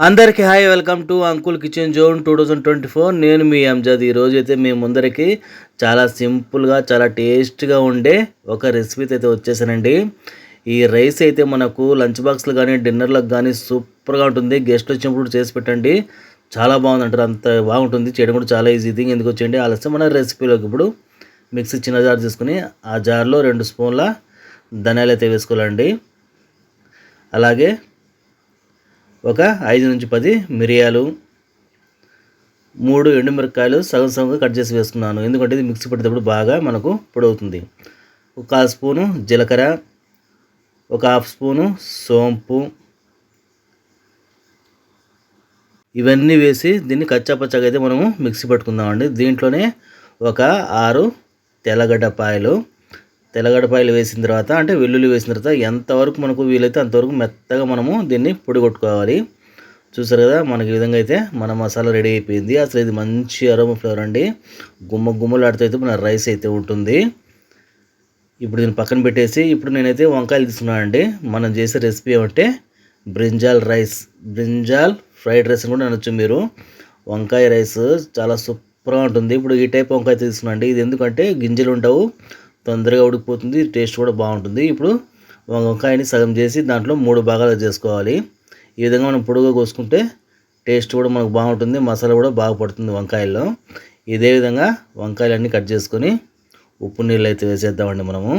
అందరికీ hi welcome to Uncle Kitchen Zone two thousand twenty four. నేను మీ అంజద్. ఈరోజు అయితే మీ ముందరికి చాలా సింపుల్గా చాలా టేస్ట్గా ఉండే ఒక రెసిపీ అయితే వచ్చేసానండి. ఈ రైస్ అయితే మనకు లంచ్ బాక్స్లు కానీ డిన్నర్లకు కానీ సూపర్గా ఉంటుంది. గెస్ట్ వచ్చినప్పుడు చేసి పెట్టండి. చాలా బాగుంది అంటారు. అంత బాగుంటుంది. చేయడం కూడా చాలా ఈజీ థింగ్ ఎందుకు వచ్చేయండి? ఆలస్యం. మన రెసిపీలోకి ఇప్పుడు మిక్సీ చిన్న జార్ తీసుకుని ఆ జార్లో రెండు స్పూన్ల ధనియాలు అయితే వేసుకోవాలండి. అలాగే ఒక ఐదు నుంచి పది మిరియాలు మూడు ఎండుమిరకాయలు సగం సగంగా కట్ చేసి వేసుకున్నాను. ఎందుకంటే ఇది మిక్సీ పట్టేటప్పుడు బాగా మనకు పొడవుతుంది. ఒక కాల్ స్పూను జీలకర్ర ఒక హాఫ్ స్పూను సోంపు. ఇవన్నీ వేసి దీన్ని కచ్చాపచ్చగా అయితే మనము మిక్సీ పట్టుకుందామండి. దీంట్లోనే ఒక ఆరు తెల్లగడ్డ పాయలు తెల్లగడపాయలు వేసిన తర్వాత అంటే వెల్లుల్లి వేసిన తర్వాత ఎంతవరకు మనకు వీలైతే అంతవరకు మెత్తగా మనము దీన్ని పొడి కొట్టుకోవాలి. చూసారు కదా మనకి ఈ విధంగా అయితే మన మసాలా రెడీ అయిపోయింది. అసలు ఇది మంచి అరోమా ఫ్లేవర్ అండి. గుమ్మ గుమ్మలాడుతూ అయితే మన రైస్ అయితే ఉంటుంది. ఇప్పుడు దీన్ని పక్కన పెట్టేసి ఇప్పుడు నేనైతే వంకాయలు తీసుకున్నాను అండి. మనం చేసే రెసిపీ ఏమంటే brinjal rice. Brinjal fried rice అని కూడా అనొచ్చు మీరు. వంకాయ రైస్ చాలా సూపర్గా ఉంటుంది. ఇప్పుడు ఈ టైప్ వంకాయ తీసుకున్నాను అండి. ఇది ఎందుకంటే గింజలు ఉండవు. తొందరగా ఉడికిపోతుంది టేస్ట్ కూడా బాగుంటుంది. ఇప్పుడు వంకాయని సగం చేసి దాంట్లో మూడు భాగాలు చేసుకోవాలి. ఈ విధంగా మనం పొడుగా కోసుకుంటే టేస్ట్ కూడా మనకు బాగుంటుంది మసాలా కూడా బాగా పడుతుంది వంకాయల్లో. ఇదే విధంగా వంకాయలన్నీ కట్ చేసుకొని ఉప్పు నీళ్ళు అయితే వేసేద్దామండి మనము.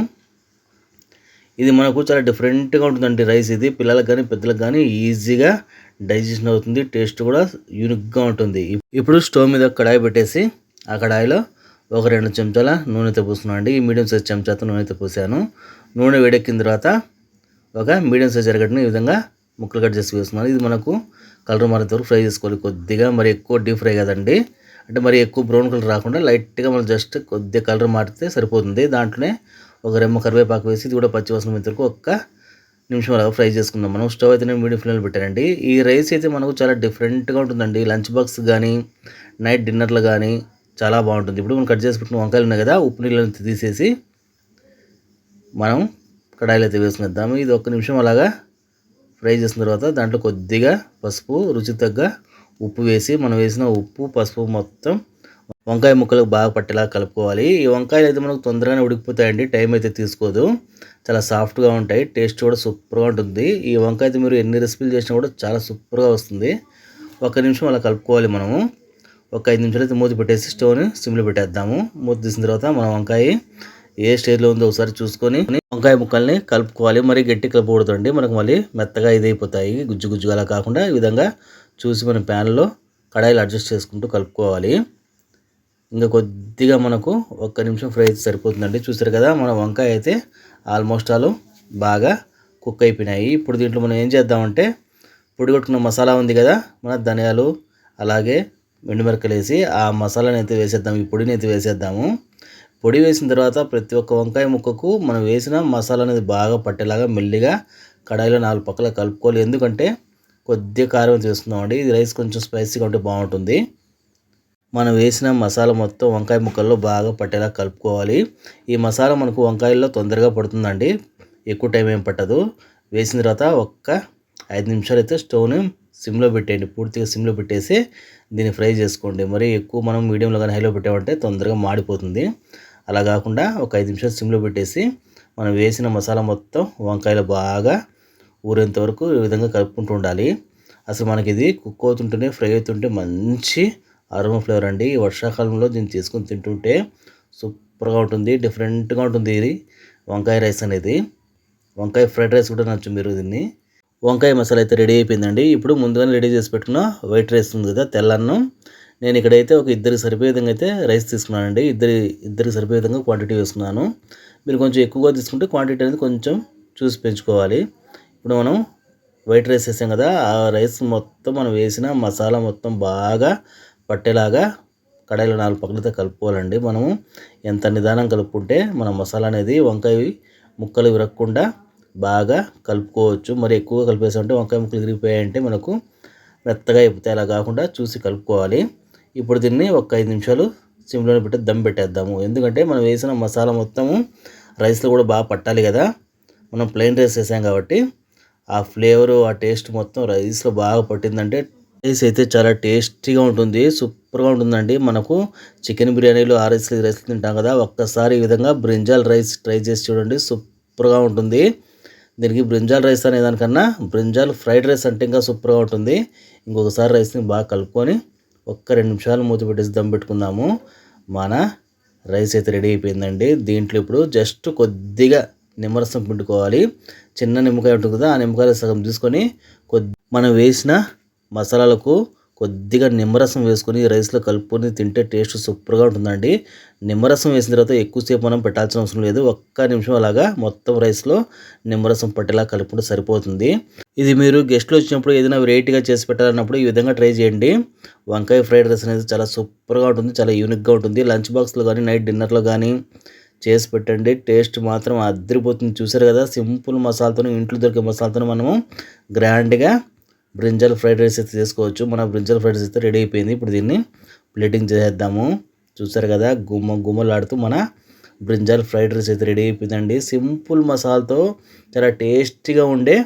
ఇది మనకు చాలా డిఫరెంట్గా ఉంటుందండి రైస్ ఇది. పిల్లలకు కానీ పెద్దలకు కానీ ఈజీగా డైజెషన్ అవుతుంది టేస్ట్ కూడా యూనిక్గా ఉంటుంది. ఇప్పుడు స్టవ్ మీద కడాయి పెట్టేసి ఆ కడాయిలో ఒక రెండు చెంచాల నూనెతో పూసుకున్నాను అండి. ఈ మీడియం సైజ్ చెంచాతో నూనెతో పూసాను. నూనె వేడెక్కిన తర్వాత ఒక మీడియం సైజ్ ఎరగడ్డను ఈ విధంగా ముక్కలు కట్ చేసి వేస్తున్నాను. ఇది మనకు కలర్ మారేంత వరకు ఫ్రై చేసుకోవాలి. కొద్దిగా మరి ఎక్కువ డీప్ ఫ్రై కదండి. అంటే మరి ఎక్కువ బ్రౌన్ కలర్ రాకుండా లైట్గా మనం జస్ట్ కొద్దిగా కలర్ మారితే సరిపోతుంది. దాంట్లోనే ఒక రెమ్మ కరివేపాకు వేసి ఇది కూడా పచ్చి వాసన వరకు ఒక్క నిమిషం అలాగా ఫ్రై చేసుకుందాం. మనం స్టవ్ అయితే నేను మీడియం ఫ్లేమ్లో పెట్టానండి. ఈ రైస్ అయితే మనకు చాలా డిఫరెంట్గా ఉంటుందండి. లంచ్ బాక్స్ కానీ నైట్ డిన్నర్లు కానీ చాలా బాగుంటుంది. ఇప్పుడు మనం కట్ చేసి పెట్టిన వంకాయలు ఉన్నాయి కదా ఉప్పు నీళ్ళని తీసేసి మనం కడాయిలో అయితే వేసుకుందాము. ఇది ఒక్క నిమిషం అలాగా ఫ్రై చేసిన తర్వాత దాంట్లో కొద్దిగా పసుపు రుచి తగ్గ ఉప్పు వేసి మనం వేసిన ఉప్పు పసుపు మొత్తం వంకాయ ముక్కలకు బాగా పట్టేలా కలుపుకోవాలి. ఈ వంకాయలు అయితే మనకు తొందరగానే ఉడికిపోతాయండి. టైం అయితే తీసుకోదు. చాలా సాఫ్ట్గా ఉంటాయి. టేస్ట్ కూడా సూపర్గా ఉంటుంది. ఈ వంకాయ అయితే మీరు ఎన్ని రెసిపీలు చేసినా కూడా చాలా సూపర్గా వస్తుంది. ఒక నిమిషం అలా కలుపుకోవాలి మనము. ఒక ఐదు నిమిషాలు అయితే మూత పెట్టేసి స్టవ్ని సిమ్లో పెట్టేద్దాము. మూత తీసిన తర్వాత మనం వంకాయ ఏ స్టేజ్లో ఉందో ఒకసారి చూసుకొని వంకాయ ముక్కల్ని కలుపుకోవాలి. మరి గట్టి కలపకూడదండి. మనకు మళ్ళీ మెత్తగా ఇది అయిపోతాయి గుజ్జు గుజ్జుగా అలా కాకుండా ఈ విధంగా చూసి మన ప్యాన్లో కడాయిలు అడ్జస్ట్ చేసుకుంటూ కలుపుకోవాలి. ఇంకా కొద్దిగా మనకు ఒక్క నిమిషం ఫ్రై అయితే సరిపోతుందండి. చూసారు కదా మన వంకాయ అయితే ఆల్మోస్ట్ ఆల్ బాగా కుక్ అయిపోయినాయి. ఇప్పుడు దీంట్లో మనం ఏం చేద్దామంటే పొడి కొట్టుకున్న మసాలా ఉంది కదా మన ధనియాలు అలాగే ఎండుమిరకలు వేసి ఆ మసాలాని అయితే వేసేద్దాం ఈ పొడిని అయితే వేసేద్దాము. పొడి వేసిన తర్వాత ప్రతి ఒక్క వంకాయ ముక్కకు మనం వేసిన మసాలా అనేది బాగా పట్టేలాగా మెల్లిగా కడాయిలో నాలుగు పక్కల కలుపుకోవాలి. ఎందుకంటే కొద్దిగా కారం వేసుకుందామండి ఇది రైస్ కొంచెం స్పైసీగా ఉంటే బాగుంటుంది. మనం వేసిన మసాలా మొత్తం వంకాయ ముక్కల్లో బాగా పట్టేలా కలుపుకోవాలి. ఈ మసాలా మనకు వంకాయల్లో తొందరగా పడుతుందండి. ఎక్కువ టైం ఏం పట్టదు. వేసిన తర్వాత ఒక్క ఐదు నిమిషాలు అయితే స్టవ్ని సిమ్లో పెట్టేయండి పూర్తిగా సిమ్లో పెట్టేసి దీన్ని ఫ్రై చేసుకోండి. మరి ఎక్కువ మనం మీడియంలో కానీ హైలో పెట్టామంటే తొందరగా మాడిపోతుంది. అలా కాకుండా ఒక ఐదు నిమిషాలు సిమ్లో పెట్టేసి మనం వేసిన మసాలా మొత్తం వంకాయలు బాగా ఊరేంత వరకు ఈ విధంగా కలుపుకుంటూ ఉండాలి. అసలు మనకి ఇది కుక్ అవుతుంటేనే ఫ్రై అవుతుంటే మంచి అరుమ ఫ్లేవర్ అండి. ఈ వర్షాకాలంలో దీన్ని తీసుకొని తింటుంటే సూపర్గా ఉంటుంది డిఫరెంట్గా ఉంటుంది ఇది వంకాయ రైస్ అనేది. వంకాయ ఫ్రైడ్ రైస్ కూడా నచ్చు మీరు దీన్ని. వంకాయ మసాలా అయితే రెడీ అయిపోయిందండి. ఇప్పుడు ముందుగానే రెడీ చేసి పెట్టుకున్న వైట్ రైస్ ఉంది కదా తెల్లన్నం నేను ఇక్కడైతే ఒక ఇద్దరికి సరిపోయే విధంగా అయితే రైస్ తీసుకున్నానండి. ఇద్దరి ఇద్దరికి సరిపోయే విధంగా క్వాంటిటీ వేసుకున్నాను. మీరు కొంచెం ఎక్కువగా తీసుకుంటే క్వాంటిటీ అనేది కొంచెం చూసి పెంచుకోవాలి. ఇప్పుడు మనం వైట్ రైస్ వేసాం కదా ఆ రైస్ మొత్తం మనం వేసిన మసాలా మొత్తం బాగా పట్టేలాగా కడాయిలో నాలుగు పక్కలతో కలుపుకోవాలండి. మనము ఎంత నిదానం కలుపుకుంటే మన మసాలా అనేది వంకాయ ముక్కలు విరగకుండా బాగా కలుపుకోవచ్చు. మరి ఎక్కువగా కలిపేసామంటే వంకాయ ముక్కలు విరిగిపోయాయంటే మనకు మెత్తగా అయిపోతాయి. అలా కాకుండా చూసి కలుపుకోవాలి. ఇప్పుడు దీన్ని ఒక ఐదు నిమిషాలు సిమ్లోనే పెట్టి దమ్ పెట్టేద్దాము. ఎందుకంటే మనం వేసిన మసాలా మొత్తము రైస్లో కూడా బాగా పట్టాలి కదా. మనం ప్లెయిన్ రైస్ వేసాం కాబట్టి ఆ ఫ్లేవర్ ఆ టేస్ట్ మొత్తం రైస్లో బాగా పట్టిందంటే రైస్ అయితే చాలా టేస్టీగా ఉంటుంది. సూపర్గా ఉంటుందండి. మనకు చికెన్ బిర్యానీలు ఆ రైస్ రైస్లు తింటాం కదా. ఒక్కసారి ఈ విధంగా బ్రింజాల్ రైస్ ట్రై చేసి చూడండి. సూపర్గా ఉంటుంది. దీనికి బ్రింజాల్ రైస్ అనే దానికన్నా బ్రింజాల్ ఫ్రైడ్ రైస్ అంటే ఇంకా సూపర్గా ఉంటుంది. ఇంకొకసారి రైస్ని బాగా కలుపుకొని ఒక్క రెండు నిమిషాలు మూత పెట్టేసి దమ్ పెట్టుకుందాము. మన రైస్ అయితే రెడీ అయిపోయిందండి. దీంట్లో ఇప్పుడు జస్ట్ కొద్దిగా నిమ్మరసం పిండుకోవాలి. చిన్న నిమ్మకాయ ఉంటుంది కదా ఆ నిమ్మకాయ సగం తీసుకొని కొద్ది మనం వేసిన మసాలాలకు కొద్దిగా నిమ్మరసం వేసుకొని రైస్లో కలుపుకొని తింటే టేస్ట్ సూపర్గా ఉంటుందండి. నిమ్మరసం వేసిన తర్వాత ఎక్కువసేపు మనం పెట్టాల్సిన అవసరం లేదు. ఒక్క నిమిషం అలాగా మొత్తం రైస్లో నిమ్మరసం పట్టేలా కలుపుకుంటే సరిపోతుంది. ఇది మీరు గెస్ట్లు వచ్చినప్పుడు ఏదైనా వెరైటీగా చేసి పెట్టాలన్నప్పుడు ఈ విధంగా ట్రై చేయండి. వంకాయ ఫ్రైడ్ రైస్ అనేది చాలా సూపర్గా ఉంటుంది చాలా యూనిక్గా ఉంటుంది. లంచ్ బాక్స్లో కానీ నైట్ డిన్నర్లో కానీ చేసి పెట్టండి. టేస్ట్ మాత్రం అద్దరిపోతుంది చూసారు కదా సింపుల్ మసాలాతో ఇంట్లో దొరికే మసాలాతో మనము గ్రాండ్గా బ్రింజల్ ఫ్రైడ్ రైస్ అయితే చేసుకోవచ్చు. మన బ్రింజల్ ఫ్రైడ్ రైస్ అయితే రెడీ అయిపోయింది. ఇప్పుడు దీన్ని ప్లేటింగ్ చేసేద్దాము. చూసారు కదా గుమ్మ గుమ్మలాడుతూ మన బ్రింజల్ ఫ్రైడ్ రైస్ అయితే రెడీ అయిపోయిందండి. సింపుల్ మసాలాతో చాలా టేస్టీగా ఉండే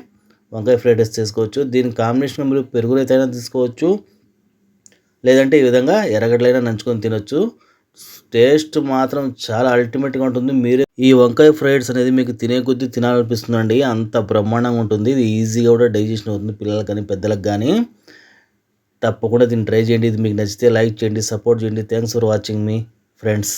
వంకాయ ఫ్రైడ్ రైస్ చేసుకోవచ్చు. దీని కాంబినేషన్ మీరు పెరుగు అయినా తీసుకోవచ్చు. లేదంటే ఈ విధంగా ఎర్రగడ్డలైనా నంచుకొని తినొచ్చు. టేస్ట్ మాత్రం చాలా అల్టిమేట్గా ఉంటుంది. మీరే ఈ వంకాయ ఫ్రైడ్స్ అనేది మీకు తినే కొద్దీ తినాలనిపిస్తుందండి. అంత బ్రహ్మాండంగా ఉంటుంది. ఇది ఈజీగా కూడా డైజెషన్ అవుతుంది పిల్లలకు కానీ పెద్దలకు కానీ. తప్పకుండా దీన్ని ట్రై చేయండి. ఇది మీకు నచ్చితే లైక్ చేయండి సపోర్ట్ చేయండి. థ్యాంక్స్ ఫర్ వాచింగ్ మీ ఫ్రెండ్స్